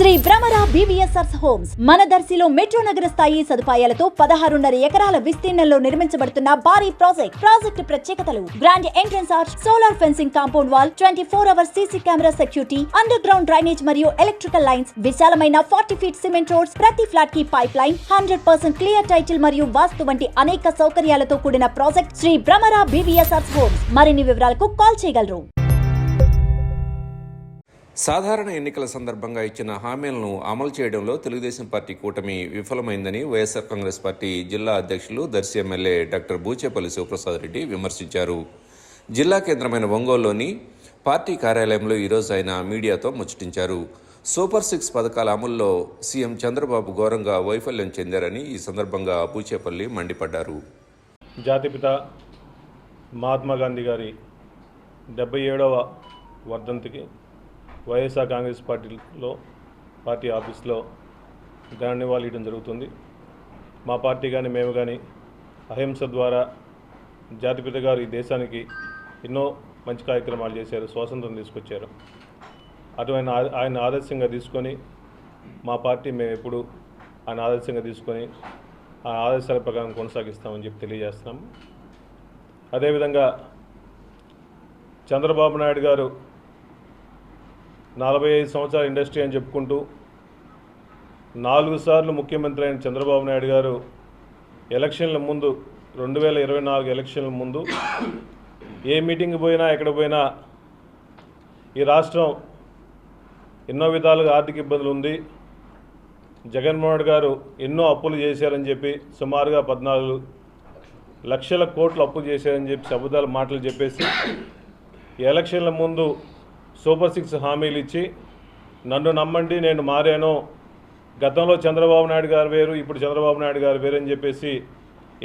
Shri Bhramara BVSR's homes మన దర్శిలో metro నగర స్థాయి సదుపాయాలతో పదహారున్నర ఎకరాల విస్తీర్ణంలో నిర్మించబడుతున్న భారీ ప్రాజెక్ట్ ప్రాజెక్టు ప్రత్యేకతలు. Grand entrance arch solar fencing compound wall twenty four hour CC camera security underground drainage మరియు ఎలక్ట్రికల్ లైన్స్ విశాలమైన ఫార్టీ ఫీట్ సిమెంట్ రోడ్స్ ప్రతి ఫ్లాట్కి pipeline hundred percent clear title మరియు వాస్తు వంటి అనేక సౌకర్యాలతో కూడిన project Shri Bhramara BVSR's homes మరిన్ని వివరాలకు కాల్ చేయగలరు. సాధారణ ఎన్నికల సందర్భంగా ఇచ్చిన హామీలను అమలు చేయడంలో తెలుగుదేశం పార్టీ కూటమి విఫలమైందని వైఎస్ఆర్ కాంగ్రెస్ పార్టీ జిల్లా అధ్యక్షులు దర్శి ఎమ్మెల్యే డాక్టర్ బూచేపల్లి శివప్రసాద్ రెడ్డి విమర్శించారు. జిల్లా కేంద్రమైన ఒంగోలులోని పార్టీ కార్యాలయంలో ఈరోజు ఆయన మీడియాతో ముచ్చటించారు. సూపర్ సిక్స్ పథకాల అమల్లో సీఎం చంద్రబాబు ఘోరంగా వైఫల్యం చెందారని ఈ సందర్భంగా బూచేపల్లి మండిపడ్డారు. జాతిపిత మహాత్మా గాంధీ గారి డెబ్బై ఏడవ వర్ధంతికి వైఎస్ఆర్ కాంగ్రెస్ పార్టీలో పార్టీ ఆఫీస్లో ఘన నివాళి ఇవ్వడం జరుగుతుంది. మా పార్టీ కానీ మేము కానీ అహింస ద్వారా జాతిపిత గారు ఈ దేశానికి ఎన్నో మంచి కార్యక్రమాలు చేశారు స్వాతంత్రం తీసుకొచ్చారు. అటువంటి ఆయన ఆదర్శంగా తీసుకొని మా పార్టీ మేము ఎప్పుడు ఆయన ఆదర్శంగా తీసుకొని ఆ ఆదర్శాల ప్రకారం కొనసాగిస్తామని చెప్పి తెలియజేస్తున్నాము అదేవిధంగా చంద్రబాబు నాయుడు గారు నలభై ఐదు సంవత్సరాల ఇండస్ట్రీ అని చెప్పుకుంటూ నాలుగు సార్లు ముఖ్యమంత్రి అయిన చంద్రబాబు నాయుడు గారు ఎలక్షన్ల ముందు రెండు వేల ఇరవై నాలుగు ఎలక్షన్ల ముందు ఏ మీటింగ్ పోయినా ఎక్కడ పోయినా ఈ రాష్ట్రం ఎన్నో విధాలుగా ఆర్థిక ఇబ్బందులు ఉంది. జగన్మోహన్ గారు ఎన్నో అప్పులు చేశారని చెప్పి సుమారుగా పద్నాలుగు లక్షల కోట్లు అప్పు చేశారని చెప్పి అబద్ధాల మాటలు చెప్పేసి ఈ ఎలక్షన్ల ముందు సూపర్ సిక్స్ హామీలు ఇచ్చి నన్ను నమ్మండి నేను మారాను. గతంలో చంద్రబాబు నాయుడు గారు వేరు ఇప్పుడు చంద్రబాబు నాయుడు గారు వేరు అని చెప్పేసి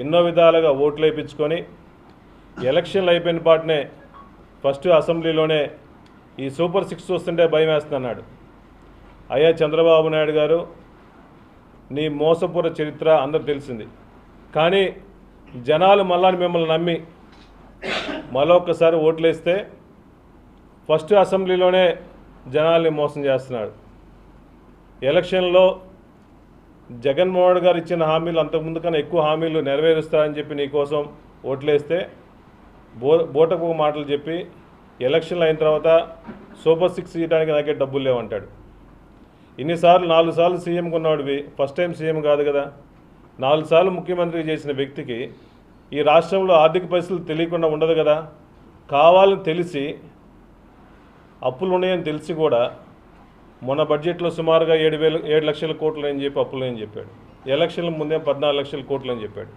ఎన్నో విధాలుగా ఓట్లు వేయించుకొని ఎలక్షన్లు అయిపోయిన పాటనే ఫస్ట్ అసెంబ్లీలోనే ఈ సూపర్ సిక్స్ చూస్తుంటే భయం వేస్తున్నాడు అయ్యా చంద్రబాబు నాయుడు గారు నీ మోసపూర చరిత్ర అందరు తెలిసింది. కానీ జనాలు మళ్ళా మిమ్మల్ని నమ్మి మరొకసారి ఓట్లేస్తే ఫస్ట్ అసెంబ్లీలోనే జనాల్ని మోసం చేస్తున్నాడు. ఎలక్షన్లో జగన్మోహన్ గారు ఇచ్చిన హామీలు అంతకుముందు కన్నా ఎక్కువ హామీలు నెరవేరుస్తారని చెప్పి నీకోసం ఓట్లేస్తే బో బోటకు మాటలు చెప్పి ఎలక్షన్లు అయిన తర్వాత సూపర్ సిక్స్ ఇవ్వడానికి నాకే డబ్బులు లేవంటాడు. ఇన్నిసార్లు నాలుగు సార్లు సీఎం కొన్నాడువి ఫస్ట్ టైం సీఎం కాదు కదా. నాలుగు సార్లు ముఖ్యమంత్రి చేసిన వ్యక్తికి ఈ రాష్ట్రంలో ఆర్థిక పరిస్థితులు తెలియకుండా ఉండదు కదా. కావాలని తెలిసి అప్పులు ఉన్నాయని తెలిసి కూడా మొన్న బడ్జెట్లో సుమారుగా ఏడు వేలు ఏడు లక్షల కోట్లు అని చెప్పి అప్పులు అని చెప్పాడు. ఎలక్షన్ల ముందే పద్నాలుగు లక్షల కోట్లు అని చెప్పాడు.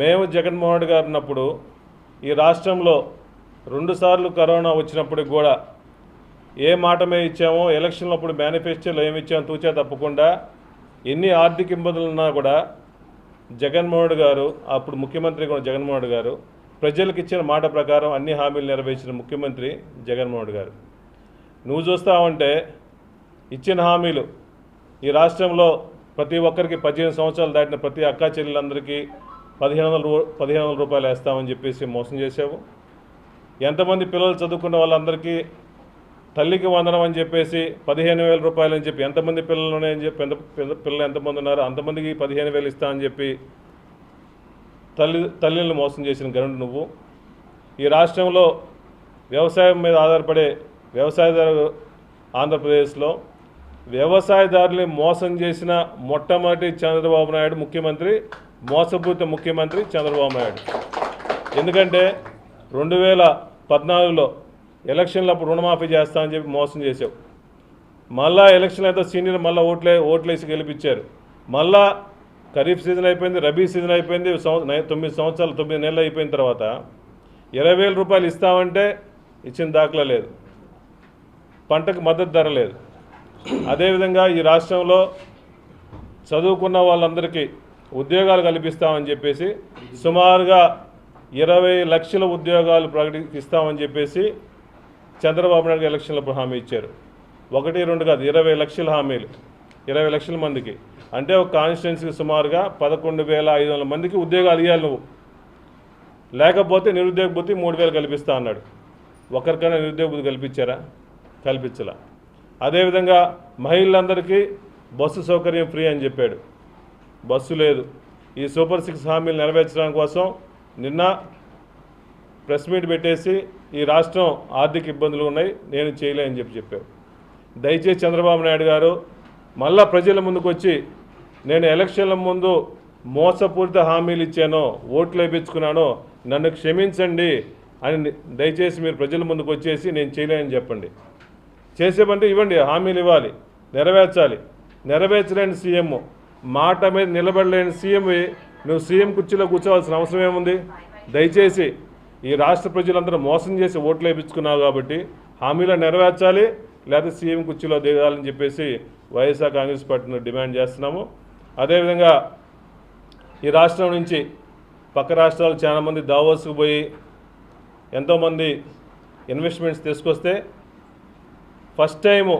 మేము జగన్మోహన్ రెడ్డి గారు ఉన్నప్పుడు ఈ రాష్ట్రంలో రెండుసార్లు కరోనా వచ్చినప్పటికి కూడా ఏ మాట మేము ఇచ్చామో ఎలక్షన్లు అప్పుడు మేనిఫెస్టోలో ఏమి ఇచ్చామో తూచా తప్పకుండా ఎన్ని ఆర్థిక ఇబ్బందులు ఉన్నా కూడా జగన్మోహన్ రెడ్డి గారు అప్పుడు ముఖ్యమంత్రి కూడా జగన్మోహన్ రెడ్డి గారు ప్రజలకు ఇచ్చిన మాట ప్రకారం అన్ని హామీలు నెరవేర్చిన ముఖ్యమంత్రి జగన్మోహన్ రెడ్డి గారు. నువ్వు చూస్తావంటే ఇచ్చిన హామీలు ఈ రాష్ట్రంలో ప్రతి ఒక్కరికి పదిహేను సంవత్సరాలు దాటిన ప్రతి అక్కా చెల్లెలందరికీ పదిహేను వందల రూ పదిహేను వందల రూపాయలు వేస్తామని చెప్పేసి మోసం చేసావు ఎంతమంది పిల్లలు చదువుకున్న వాళ్ళందరికీ తల్లికి వందనం అని చెప్పేసి పదిహేను వేల రూపాయలు అని చెప్పి ఎంతమంది పిల్లలు ఉన్నాయని చెప్పి ఎంత పిల్లలు ఎంతమంది ఉన్నారో అంతమందికి పదిహేను వేలు ఇస్తా అని చెప్పి తల్లి తల్లిని మోసం చేసిన గనుడు నువ్వు. ఈ రాష్ట్రంలో వ్యవసాయం మీద ఆధారపడే వ్యవసాయదారు ఆంధ్రప్రదేశ్లో వ్యవసాయదారుని మోసం చేసిన మొట్టమొదటి చంద్రబాబు నాయుడు ముఖ్యమంత్రి మోసపూరిత ముఖ్యమంత్రి చంద్రబాబు నాయుడు. ఎందుకంటే రెండు వేల పద్నాలుగులో ఎలక్షన్లు అప్పుడు రుణమాఫీ చేస్తామని చెప్పి మోసం చేసావు మళ్ళా ఎలక్షన్ అయితే సీనియర్ మళ్ళీ ఓట్లే ఓట్లేసి గెలిపించారు. మళ్ళా ఖరీఫ్ సీజన్ అయిపోయింది రబీ సీజన్ అయిపోయింది తొమ్మిది సంవత్సరాలు తొమ్మిది నెలలు అయిపోయిన తర్వాత ఇరవై వేల రూపాయలు ఇస్తామంటే ఇచ్చిన దాఖలా లేదు. పంటకు మద్దతు ధర లేదు. అదేవిధంగా ఈ రాష్ట్రంలో చదువుకున్న వాళ్ళందరికీ ఉద్యోగాలు కల్పిస్తామని చెప్పేసి సుమారుగా ఇరవై లక్షల ఉద్యోగాలు ప్రకటిస్తామని చెప్పేసి చంద్రబాబు నాయుడు గారు ఎలక్షన్లప్పుడు హామీ ఇచ్చారు. ఒకటి రెండు కాదు ఇరవై లక్షల హామీలు. ఇరవై లక్షల మందికి. అంటే ఒక కాన్స్టిట్యున్సీకి సుమారుగా పదకొండు వేల ఐదు వందల మందికి ఉద్యోగాలు ఇవ్వాలి నువ్వు. లేకపోతే నిరుద్యోగ బుద్ధి మూడు వేలు కల్పిస్తా అన్నాడు. ఒకరికైనా నిరుద్యోగ బుద్ధి కల్పించారా? కల్పించలా. అదేవిధంగా మహిళలందరికీ బస్సు సౌకర్యం ఫ్రీ అని చెప్పాడు. బస్సు లేదు. ఈ సూపర్ సిక్స్ హామీలు నెరవేర్చడం కోసం నిన్న ప్రెస్ మీట్ పెట్టేసి ఈ రాష్ట్రం ఆర్థిక ఇబ్బందులు ఉన్నాయి నేను చేయలేని చెప్పి చెప్పాడు. దయచేసి చంద్రబాబు నాయుడు గారు మళ్ళా ప్రజల ముందుకు వచ్చి నేను ఎలక్షన్ల ముందు మోసపూరిత హామీలు ఇచ్చానో ఓట్లు వేయించుకున్నానో నన్ను క్షమించండి అని దయచేసి మీరు ప్రజల ముందుకు వచ్చేసి నేను చేయలేనని చెప్పండి. చేసేమంటే ఇవ్వండి హామీలు ఇవ్వాలి నెరవేర్చాలి. నెరవేర్చలేని సీఎం మాట మీద నిలబడలేని సీఎం నువ్వు సీఎం కుర్చీలో కూర్చోవాల్సిన అవసరం ఏముంది? దయచేసి ఈ రాష్ట్ర ప్రజలందరూ మోసం చేసి ఓట్లు వేయించుకున్నావు కాబట్టి హామీలో నెరవేర్చాలి లేదా సీఎం కుర్చీలో దిగాలని చెప్పేసి వైఎస్ఆర్ కాంగ్రెస్ పార్టీని డిమాండ్ చేస్తున్నాము. అదేవిధంగా ఈ రాష్ట్రం నుంచి పక్క రాష్ట్రాలు చాలామంది దావోస్కు పోయి ఎంతోమంది ఇన్వెస్ట్మెంట్స్ తీసుకొస్తే ఫస్ట్ టైము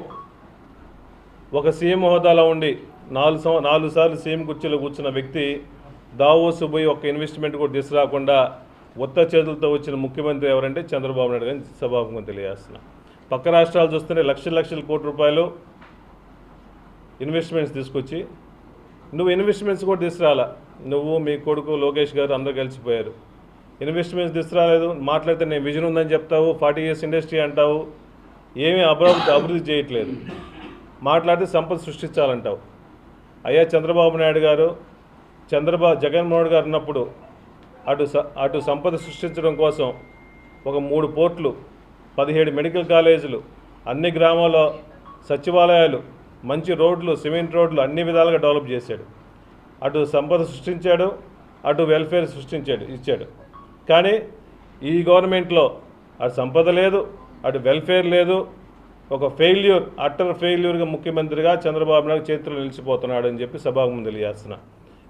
ఒక సీఎం హోదాలో ఉండి నాలుగు సంవ నాలుగు సార్లు సీఎం కుర్చీలో కూర్చున్న వ్యక్తి దావోసు పోయి ఒక ఇన్వెస్ట్మెంట్ కూడా తీసుకురాకుండా ఉత్త చేతులతో వచ్చిన ముఖ్యమంత్రి ఎవరంటే చంద్రబాబు నాయుడు గారిని సభాముఖంగా తెలియజేస్తున్నా. పక్క రాష్ట్రాలు చూస్తుంటే లక్షల లక్షల కోటి రూపాయలు ఇన్వెస్ట్మెంట్స్ తీసుకొచ్చి నువ్వు ఇన్వెస్ట్మెంట్స్ కూడా తీసుకురాలా? నువ్వు మీ కొడుకు లోకేష్ గారు అందరూ కలిసిపోయారు. ఇన్వెస్ట్మెంట్స్ తీసుకురాలేదు మాట్లాడితే నేను విజన్ ఉందని చెప్తావు ఫార్టీ ఇయర్స్ ఇండస్ట్రీ అంటావు ఏమీ అభివృద్ధి అభివృద్ధి చేయట్లేదు. మాట్లాడితే సంపద సృష్టించాలంటావు. అయ్యా చంద్రబాబు నాయుడు గారు చంద్రబాబు జగన్మోహన్ గారు ఉన్నప్పుడు అటు స అటు సంపద సృష్టించడం కోసం ఒక మూడు పోర్ట్లు పదిహేడు మెడికల్ కాలేజీలు అన్ని గ్రామాల్లో సచివాలయాలు మంచి రోడ్లు సిమెంట్ రోడ్లు అన్ని విధాలుగా డెవలప్ చేశాడు. అటు సంపద సృష్టించాడు అటు వెల్ఫేర్ సృష్టించాడు ఇచ్చాడు. కానీ ఈ గవర్నమెంట్లో అటు సంపద లేదు అటు వెల్ఫేర్ లేదు ఒక ఫెయిల్యూర్ అట్టర్ ఫెయిల్యూర్గా ముఖ్యమంత్రిగా చంద్రబాబు నాయుడు చేతిలో నిలిచిపోతున్నాడు అని చెప్పి సభాగమం తెలియజేస్తున్నా.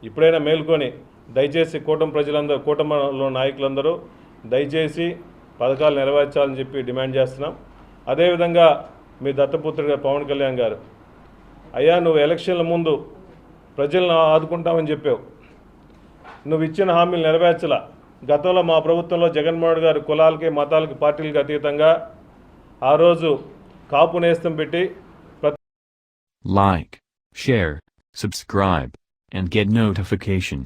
ఇప్పుడైనా మేల్కొని దయచేసి కూటమి ప్రజలందరూ కూటమిలో నాయకులందరూ దయచేసి పథకాలు నెరవేర్చాలని చెప్పి డిమాండ్ చేస్తున్నాం. అదేవిధంగా మీ దత్తపుత్రుడు పవన్ కళ్యాణ్ గారు అయ్యా నువ్వు ఎలక్షన్ల ముందు ప్రజలను ఆదుకుంటామని చెప్పావు. నువ్వు ఇచ్చిన హామీలు నెరవేర్చలా. గతంలో మా ప్రభుత్వంలో జగన్మోహన్ గారు కులాలకి మతాలకి పార్టీలకు అతీతంగా ఆ రోజు కాపు నేస్తం పెట్టి like share subscribe and get notification